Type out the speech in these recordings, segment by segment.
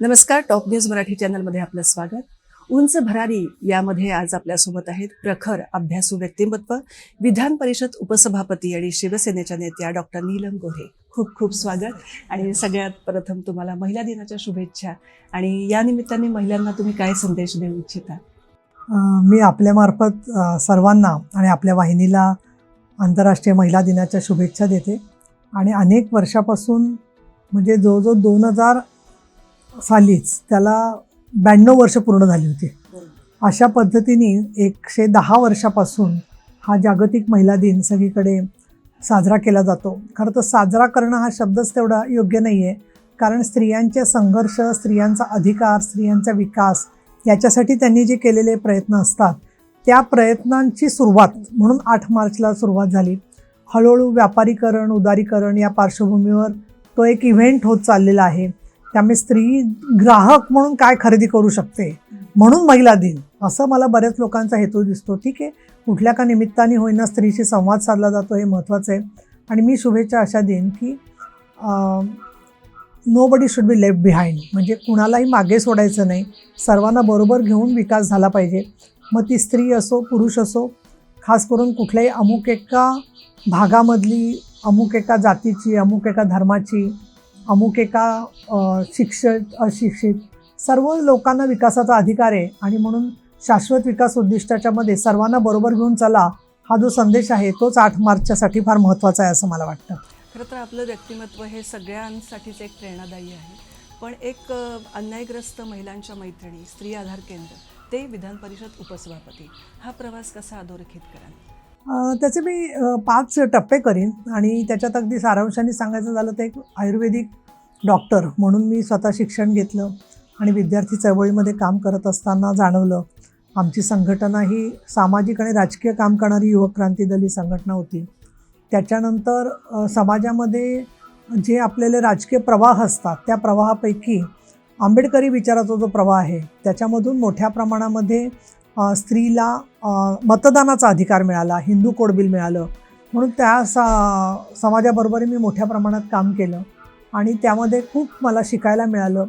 नमस्कार top news Marathi चॅनलमध्ये आपलं स्वागत. उंच भरारी यामध्ये आज आपल्यासोबत आहेत प्रखर अभ्यासू व्यक्तिमत्व विधान परिषद उपसभापती आणि शिवसेनेच्या नेत्या डॉक्टर नीलम गोहे खूप खूप स्वागत. आणि सगळ्यात प्रथम तुम्हाला महिला दिनाच्या शुभेच्छा. आणि या निमित्ताने महिलांना तुम्ही काय संदेश देऊ इच्छिता? मी आपल्यामार्फत सर्वांना आणि आपल्या वाहिनीला आंतरराष्ट्रीय महिला दिनाच्या शुभेच्छा देते. आणि अनेक वर्षापासून म्हणजे जवळजवळ दोन हजार सालीच त्याला ब्याण्णव वर्ष पूर्ण झाली होती. अशा पद्धतीने एकशे दहा वर्षापासून हा जागतिक महिला दिन सगळीकडे साजरा केला जातो. खरं तर साजरा करणं हा शब्दच तेवढा योग्य नाही आहे कारण स्त्रियांचे संघर्ष स्त्रियांचा अधिकार स्त्रियांचा विकास याच्यासाठी त्यांनी जे केलेले प्रयत्न असतात त्या प्रयत्नांची सुरुवात म्हणून आठ मार्चला सुरुवात झाली. हळूहळू व्यापारीकरण उदारीकरण या पार्श्वभूमीवर तो एक इव्हेंट होत चाललेला आहे. त्यामुळे स्त्री ग्राहक म्हणून काय खरेदी करू शकते? म्हणून महिला दिन. असं मला बऱ्याच लोकांचा हेतू दिसतो. ठीक आहे. कुठल्या का निमित्ताने होईना स्त्रीशी संवाद साधला जातो हे महत्त्वाचं आहे. आणि मी शुभेच्छा अशा देईन की nobody should be left behind म्हणजे कुणालाही मागे सोडायचं नाही. सर्वांना बरोबर घेऊन विकास झाला पाहिजे. मग ती स्त्री असो पुरुष असो खास करून कुठल्याही अमुक एका भागामधली अमुक एका जातीची अमुक एका धर्माची अमुक एका शिक्षित अशिक्षित सर्व लोकांना विकासाचा अधिकार आहे आणि म्हणून शाश्वत विकास उद्दिष्टाच्या मध्ये सर्वांना बरोबर घेऊन चला हा जो संदेश आहे तोच आठ मार्चच्यासाठी फार महत्त्वाचा आहे असं मला वाटतं. खरं तर आपलं व्यक्तिमत्व हे सगळ्यांसाठीच एक प्रेरणादायी आहे. पण एक अन्यायग्रस्त महिलांच्या मैत्रिणी स्त्री आधार केंद्र ते विधान परिषद उपसभापती हा प्रवास कसा अधोरेखित कराल? त्याचे मी पाच टप्पे करीन आणि त्याच्यात अगदी सारांशाने सांगायचं झालं तर एक आयुर्वेदिक डॉक्टर म्हणून मी स्वतः शिक्षण घेतलं आणि विद्यार्थी चळवळीमध्ये काम करत असताना जाणवलं आमची संघटना ही सामाजिक आणि राजकीय काम करणारी युवक क्रांती दल ही संघटना होती. त्याच्यानंतर समाजामध्ये जे आपल्याला राजकीय प्रवाह असतात त्या प्रवाहापैकी आंबेडकरी विचाराचा जो प्रवाह आहे त्याच्यामधून मोठ्या प्रमाणामध्ये स्त्रीला मतदानाचा अधिकार मिळाला हिंदू कोड बिल मिळालं. म्हणून त्या सा समाजाबरोबर मी मोठ्या प्रमाणात काम केलं. आणि त्यामध्ये खूप मला शिकायला मिळालं.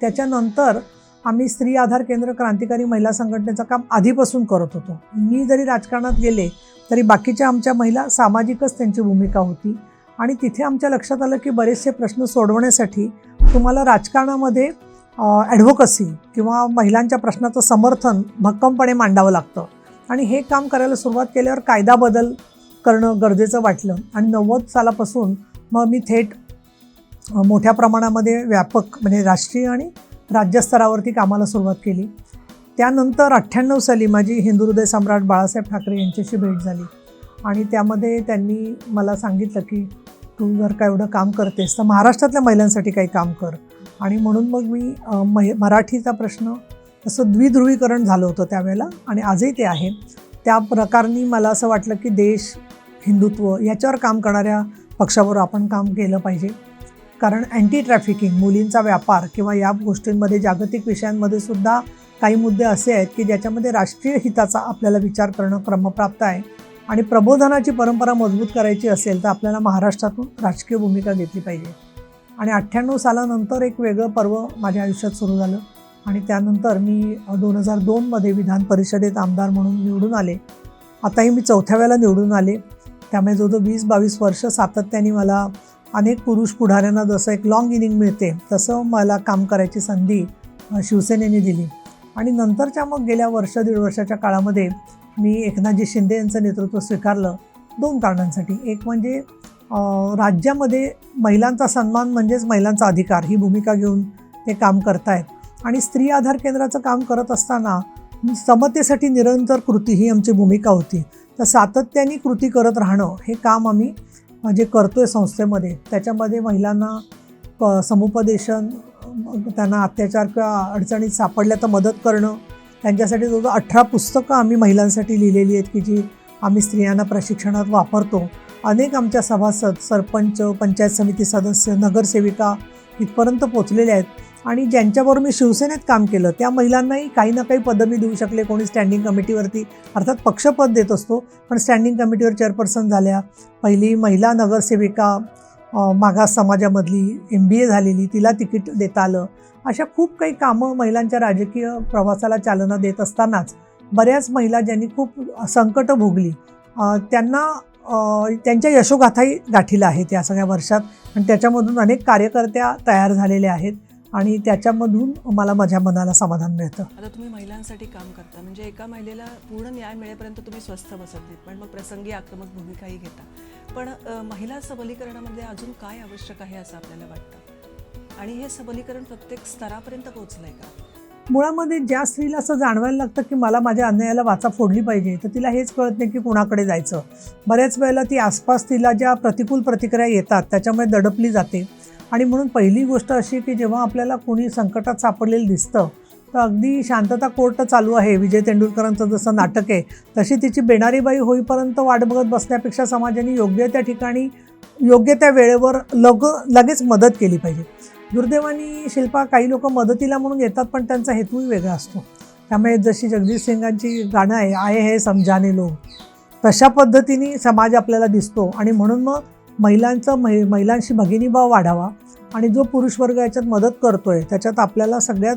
त्याच्यानंतर आम्ही स्त्री आधार केंद्र क्रांतिकारी महिला संघटनेचं काम आधीपासून करत होतो. मी जरी राजकारणात गेले तरी बाकीच्या आमच्या महिला सामाजिकच त्यांची भूमिका होती. आणि तिथे आमच्या लक्षात आलं की बरेचसे प्रश्न सोडवण्यासाठी तुम्हाला राजकारणामध्ये ॲडव्होकसी किंवा महिलांच्या प्रश्नाचं समर्थन भक्कमपणे मांडावं लागतं. आणि हे काम करायला सुरुवात केल्यावर कायदा बदल करणं गरजेचं वाटलं. आणि नव्वद सालापासून मग मी थेट मोठ्या प्रमाणामध्ये व्यापक म्हणजे राष्ट्रीय आणि राज्यस्तरावरती कामाला सुरुवात केली. त्यानंतर अठ्ठ्याण्णव साली माझी हिंदू हृदय सम्राट बाळासाहेब ठाकरे यांच्याशी भेट झाली. आणि त्यामध्ये त्यांनी मला सांगितलं की तू जर का एवढं काम करतेस तर महाराष्ट्रातल्या महिलांसाठी काही काम कर. आणि म्हणून मग मी महे मराठीचा प्रश्न असं द्विध्रुवीकरण झालं होतं त्यावेळेला आणि आजही ते आहे. त्या प्रकाराने मला असं वाटलं की देश हिंदुत्व याच्यावर काम करणाऱ्या पक्षावर आपण काम केलं पाहिजे. कारण अँटी ट्रॅफिकिंग मुलींचा व्यापार किंवा या गोष्टींमध्ये जागतिक विषयांमध्ये सुद्धा काही मुद्दे असे आहेत की ज्याच्यामध्ये राष्ट्रीय हिताचा आपल्याला विचार करणं क्रमप्राप्त आहे. आणि प्रबोधनाची परंपरा मजबूत करायची असेल तर आपल्याला महाराष्ट्रातून राजकीय भूमिका घेतली पाहिजे. आणि अठ्ठ्याण्णव सालानंतर एक वेगळं पर्व माझ्या आयुष्यात सुरू झालं. आणि त्यानंतर मी दोन हजार दोनमध्ये विधान परिषदेत आमदार म्हणून निवडून आले. आताही मी चौथ्या वेळेला निवडून आले. त्यामुळे जो जो वीस बावीस वर्ष सातत्याने मला अनेक पुरुष पुढाऱ्यांना जसं एक लाँग इनिंग मिळते तसं मला काम करायची संधी शिवसेनेने दिली. आणि नंतरच्या मग गेल्या वर्ष दीड वर्षाच्या काळामध्ये मी एकनाथजी शिंदे यांचं नेतृत्व स्वीकारलं. दोन कारणांसाठी. एक म्हणजे राज्यामध्ये महिलांचा सन्मान म्हणजेच महिलांचा अधिकार ही भूमिका घेऊन ते काम करतायत. आणि स्त्री आधार केंद्राचं काम करत असताना समतेसाठी निरंतर कृती ही आमची भूमिका होती. तर सातत्याने कृती करत राहणं हे काम आम्ही जे करतो आहे संस्थेमध्ये त्याच्यामध्ये महिलांना समुपदेशन त्यांना अत्याचार किंवा अडचणीत सापडल्या तर मदत करणं त्यांच्यासाठी जवळजवळ अठरा पुस्तकं आम्ही महिलांसाठी लिहिलेली आहेत की जी आम्ही स्त्रियांना प्रशिक्षणात वापरतो. अनेक आमच्या सभासद सरपंच पंचायत समिती सदस्य नगरसेविका इथपर्यंत पोचलेले आहेत. आणि ज्यांच्याबरोबर मी शिवसेनेत काम केलं त्या महिलांनाही काही ना काही पदं मी देऊ शकले. कोणी स्टँडिंग कमिटीवरती अर्थात पक्षपद देत असतो. पण स्टँडिंग कमिटीवर चेअरपर्सन झाल्या. पहिली महिला नगरसेविका मागास समाजामधली एम बी ए झालेली तिला तिकीट देता आलं. अशा खूप काही कामं महिलांच्या राजकीय प्रवासाला चालना देत असतानाच बऱ्याच महिला ज्यांनी खूप संकटं भोगली त्यांना त्यांच्या यशोगाथाही गाठीला आहेत या सगळ्या वर्षात. आणि त्याच्यामधून अनेक कार्यकर्त्या तयार झालेल्या आहेत. आणि त्याच्यामधून मला माझ्या मनाला समाधान मिळतं. आता तुम्ही महिलांसाठी काम करता. म्हणजे एका महिलेला पूर्ण न्याय मिळेपर्यंत तुम्ही स्वस्थ बसत नाहीत. पण मग प्रसंगी आक्रमक भूमिकाही घेता. पण महिला सबलीकरणामध्ये अजून काय आवश्यक आहे असं आपल्याला वाटतं? आणि हे सबलीकरण प्रत्येक स्तरापर्यंत पोहोचलं आहे का? मुळामध्ये ज्या स्त्रीला असं जाणवायला लागतं की मला माझ्या अन्यायाला वाचा फोडली पाहिजे तर तिला हेच कळत नाही की कुणाकडे जायचं. बऱ्याच वेळेला ती आसपास तिला ज्या प्रतिकूल प्रतिक्रिया येतात त्याच्यामुळे दडपली जाते. आणि म्हणून पहिली गोष्ट अशी की जेव्हा आपल्याला कोणी संकटात सापडलेलं दिसतं तर अगदी शांतता कोर्ट चालू आहे. विजय तेंडुलकरांचं जसं नाटक आहे तशी तिची बेणारीबाई होईपर्यंत वाट बघत बसण्यापेक्षा समाजाने योग्य त्या ठिकाणी योग्य त्या वेळेवर लग लगेच मदत केली पाहिजे. दुर्दैवानी शिल्पा काही लोक मदतीला म्हणून येतात पण त्यांचा हेतूही वेगळा असतो. त्यामुळे जशी जगदीश सिंगांची गाणं आहे आय हे समजाने लोक. तशा पद्धतीने समाज आपल्याला दिसतो आणि म्हणून मग महिलांचं महि महिलांशी भगिनीभाव वाढावा आणि जो पुरुष वर्ग याच्यात मदत करतोय त्याच्यात आपल्याला सगळ्यात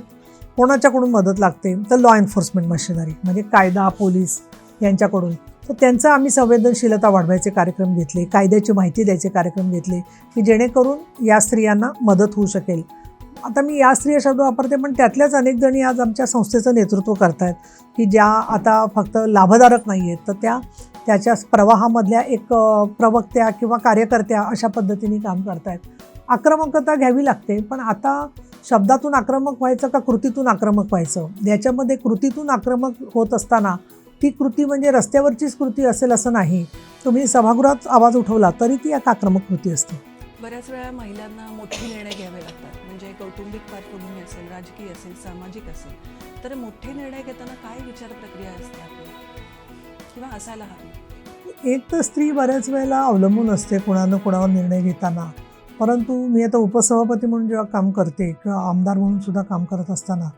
कोणाच्याकडून मदत लागते? तर लॉ एन्फोर्समेंट मशिनरी म्हणजे कायदा पोलीस यांच्याकडून. तर त्यांचा आम्ही संवेदनशीलता वाढवायचे कार्यक्रम घेतले कायद्याची माहिती द्यायचे कार्यक्रम घेतले की जेणेकरून या स्त्रियांना मदत होऊ शकेल. आता मी या स्त्रिया शब्द वापरते पण त्यातल्याच अनेक जणी आज आमच्या संस्थेचं नेतृत्व करत आहेत की ज्या आता फक्त लाभधारक नाही आहेत तर त्या त्याच्या प्रवाहामधल्या एक प्रवक्त्या किंवा कार्यकर्त्या अशा पद्धतीने काम करतायत. आक्रमकता घ्यावी लागते पण आता शब्दातून आक्रमक व्हायचं का कृतीतून आक्रमक व्हायचं? याच्यामध्ये कृतीतून आक्रमक होत असताना ती कृती म्हणजे रस्त्यावरचीच कृती असेल असं नाही. तुम्ही सभागृहात आवाज उठवला तरी ती एक आक्रमक कृती असते. बऱ्याच वेळा महिलांना मोठे निर्णय घ्यावे लागतात. म्हणजे कौटुंबिक पार्श्वभूमी असेल राजकीय असेल सामाजिक असेल. तर मोठे निर्णय घेताना काय विचार प्रक्रिया असते आपली? किंवा असायला हवी? एक तर स्त्री बऱ्याच वेळेला अवलंबून असते कुणानं कुणावर निर्णय घेताना. परंतु मी आता उपसभापती म्हणून जेव्हा काम करते किंवा आमदार म्हणून सुद्धा काम करत असताना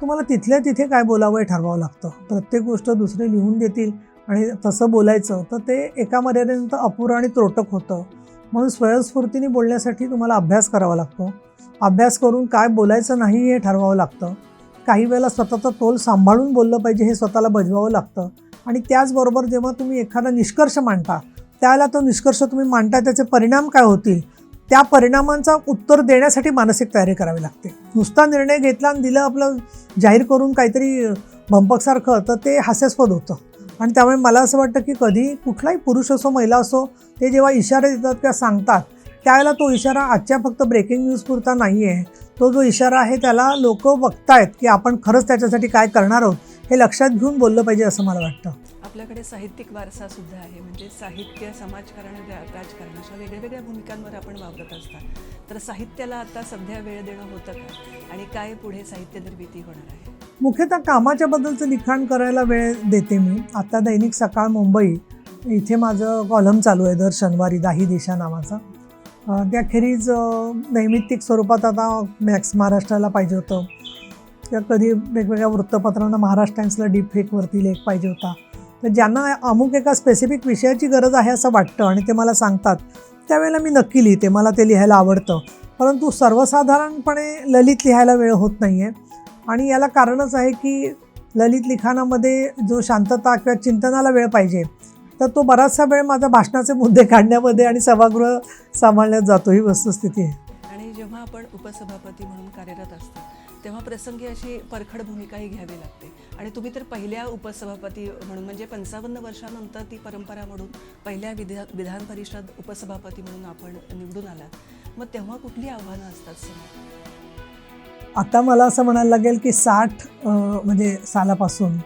तुम्हाला तिथल्या तिथे काय बोलावं हे ठरवावं लागतं. प्रत्येक गोष्ट दुसरे लिहून देतील आणि तसं बोलायचं तर ते एका मर्यादेनंतर अपुरं आणि त्रोटक होतं. म्हणून स्वयंस्फूर्तीने बोलण्यासाठी तुम्हाला अभ्यास करावा लागतो. अभ्यास करून काय बोलायचं नाही हे ठरवावं लागतं. काही वेळेला स्वतःचा तोल सांभाळून बोललं पाहिजे हे स्वतःला बजवावं लागतं. आणि त्याचबरोबर जेव्हा तुम्ही एखादा निष्कर्ष मांडता त्यावेळेला तो निष्कर्ष तुम्ही मांडता त्याचे परिणाम काय होतील? त्या परिणामांचा उत्तर देण्यासाठी मानसिक तयारी करावी लागते. नुसता निर्णय घेतला आणि दिलं आपलं जाहीर करून काहीतरी भंपकसारखं तर ते हास्यास्पद होतं. आणि त्यामुळे मला असं वाटतं की कधी कुठलाही पुरुष असो महिला असो ते जेव्हा इशारे देतात किंवा सांगतात त्यावेळेला तो इशारा आजच्या फक्त ब्रेकिंग न्यूजपुरता नाही आहे तो जो इशारा आहे त्याला लोक बघतायत की आपण खरंच त्याच्यासाठी काय करणार आहोत हे लक्षात घेऊन बोललं पाहिजे असं मला वाटतं. आपल्याकडे साहित्यिक वारसा सुद्धा आहे. म्हणजे साहित्य समाजकारण राजकारण अशा वेगळ्या वेगळ्या भूमिकांवर आपण वावरत असतात. तर साहित्याला आता सध्या वेळ देणं होतं का? आणि काय पुढे साहित्य निर्मिती होणार आहे? मुख्यतः कामाच्या बद्दलचं लिखाण करायला वेळ देते मी. आता दैनिक सकाळ मुंबई इथे माझं कॉलम चालू आहे दर शनिवारी दाही दिशा नावाचा. त्याखेरीज नैमित्तिक स्वरूपात आता मॅक्स महाराष्ट्राला पाहिजे होतं. किंवा कधी वेगवेगळ्या वृत्तपत्रांना महाराष्ट्र टाइम्सला डीप फेकवरती लेख पाहिजे होता. ज्यांना अमुक एका स्पेसिफिक विषयाची गरज आहे असं वाटतं आणि ते मला सांगतात त्यावेळेला मी नक्की लिहिते मला ते लिहायला आवडतं. परंतु सर्वसाधारणपणे ललित लिहायला वेळ होत नाही आहे आणि याला कारणच आहे की ललित लिखाणामध्ये जो शांतता किंवा चिंतनाला वेळ पाहिजे तर तो बराचसा वेळ माझा भाषणाचे मुद्दे काढण्यामध्ये आणि सभागृह सांभाळण्यात जातो ही वस्तुस्थिती आहे. आणि जेव्हा आपण उपसभापती म्हणून कार्यरत असतो तेव्हा प्रसंगी अशी परखड भूमिकाही घ्यावी लागते. आणि तुम्ही तर पहिल्या उपसभापती म्हणून म्हणजे पंचावन्न वर्षानंतर ती परंपरा म्हणून पहिल्या विधा विधान परिषद उपसभापती म्हणून आपण निवडून आलात. मग तेव्हा कुठली आव्हानं असतात समोर आता मला असं म्हणायला लागेल की साठ म्हणजे सालापासून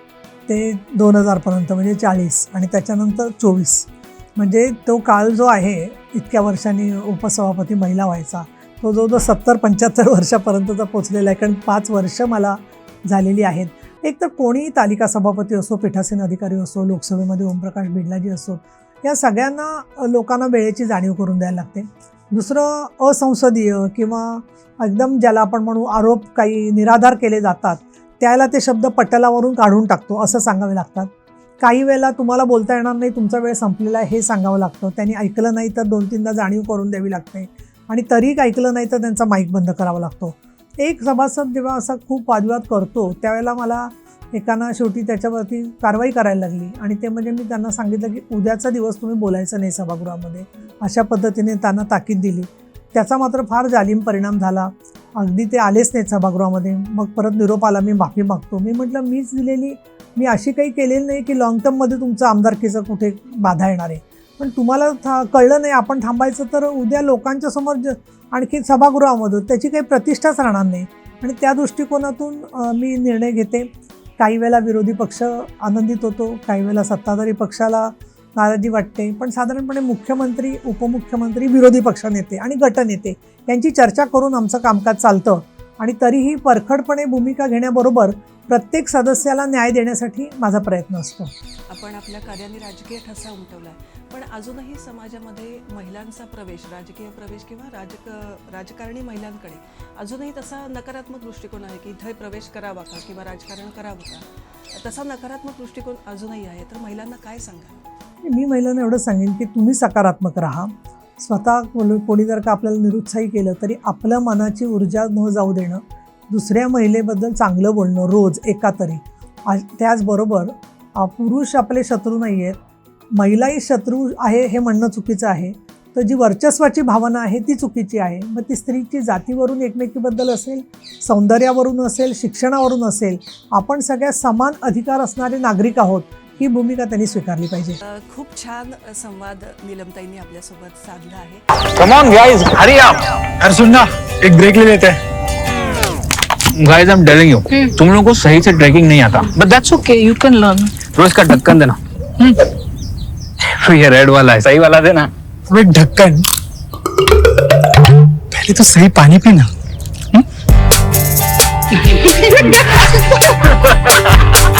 ते दोन हजारपर्यंत म्हणजे चाळीस आणि त्याच्यानंतर चोवीस. म्हणजे तो काळ जो आहे इतक्या वर्षांनी उपसभापती महिला व्हायचा. तो जवळजवळ सत्तर पंच्याहत्तर वर्षापर्यंतचा पोचलेला आहे. कारण पाच वर्ष मला झालेली आहेत. एक तर कोणीही तालिका सभापती असो पीठासीन अधिकारी असो लोकसभेमध्ये ओमप्रकाश बिडलाजी असो या सगळ्यांना लोकांना वेळेची जाणीव करून द्यायला लागते. दुसरं असंसदीय किंवा एकदम ज्याला आपण म्हणू आरोप काही निराधार केले जातात त्याला ते शब्द पटलावरून काढून टाकतो असं सांगावे लागतात. काही वेळेला तुम्हाला बोलता येणार नाही तुमचा वेळ संपलेला आहे हे सांगावं लागतं. त्यांनी ऐकलं नाही तर दोन तीनदा जाणीव करून द्यावी लागते. आणि तरीही ऐकलं नाही तर त्यांचा माईक बंद करावा लागतो. एक सभासद जेव्हा असा खूप वादविवाद करतो त्यावेळेला मला एकाना शेवटी त्याच्यावरती कारवाई करायला लागली. आणि ते म्हणजे मी त्यांना सांगितलं की उद्याचा दिवस तुम्ही बोलायचं नाही सभागृहामध्ये. अशा पद्धतीने त्यांना ताकीद दिली. त्याचा मात्र फार जालीम परिणाम झाला. अगदी ते आलेच नाहीत सभागृहामध्ये. मग परत निरोप आला मी माफी मागतो. मी म्हटलं मीच दिलेली मी अशी काही केलेली नाही की लॉंग टर्ममध्ये तुमचं आमदारकीचं कुठे बाधा येणार आहे. पण तुम्हाला था कळलं नाही आपण थांबायचं तर उद्या लोकांच्या समोर ज आणखी सभागृहामधून त्याची काही प्रतिष्ठाच राहणार नाही. आणि त्या दृष्टिकोनातून मी निर्णय घेते. काही वेळेला विरोधी पक्ष आनंदित होतो काही वेळेला सत्ताधारी पक्षाला नाराजी वाटते. पण साधारणपणे मुख्यमंत्री उपमुख्यमंत्री विरोधी पक्षनेते आणि गटनेते यांची चर्चा करून आमचं कामकाज चालतं. आणि तरीही परखडपणे भूमिका घेण्याबरोबर प्रत्येक सदस्याला न्याय देण्यासाठी माझा प्रयत्न असतो. आपण आपल्या कार्याने राजकीय ठसा उमटवला पण अजूनही समाजामध्ये महिलांचा प्रवेश राजकीय प्रवेश किंवा राजक राजकारणी महिलांकडे अजूनही तसा नकारात्मक दृष्टिकोन आहे की इथे प्रवेश करावा का किंवा राजकारण करावं का? तसा नकारात्मक दृष्टिकोन अजूनही आहे. तर महिलांना काय सांगा मी महिलांना एवढं सांगेन की तुम्ही सकारात्मक राहा. स्वतः कोणी कोणी जर का आपल्याला निरुत्साही केलं तरी आपल्या मनाची ऊर्जा न जाऊ देणं दुसऱ्या महिलेबद्दल चांगलं बोलणं रोज एका तरी. त्याचबरोबर पुरुष आपले शत्रू नाही आहेत महिलाही शत्रू आहे हे म्हणणं चुकीचं आहे. तर जी वर्चस्वाची भावना आहे ती चुकीची आहे. मग ती स्त्रीची जातीवरून एकमेकीबद्दल असेल सौंदर्यावरून असेल शिक्षणावरून असेल आपण सगळ्या समान अधिकार असणारे नागरिक आहोत. ही भूमिका त्यांनी स्वीकारली पाहिजे. खूप छान संवाद नीलमताईंनी आपल्यासोबत साधला आहे. कम ऑन गाइस हरी आप यार सुन ना एक ब्रेक ले लेते. हैं guys I am telling you तुम लोगों को सही से ट्रैकिंग नहीं आता. But that's okay, you can learn. तो इसका ढक्कन देना. तो ये रेड वाला है. सही वाला देना. अब एक ढक्कन. पहले तो सही पानी पीना.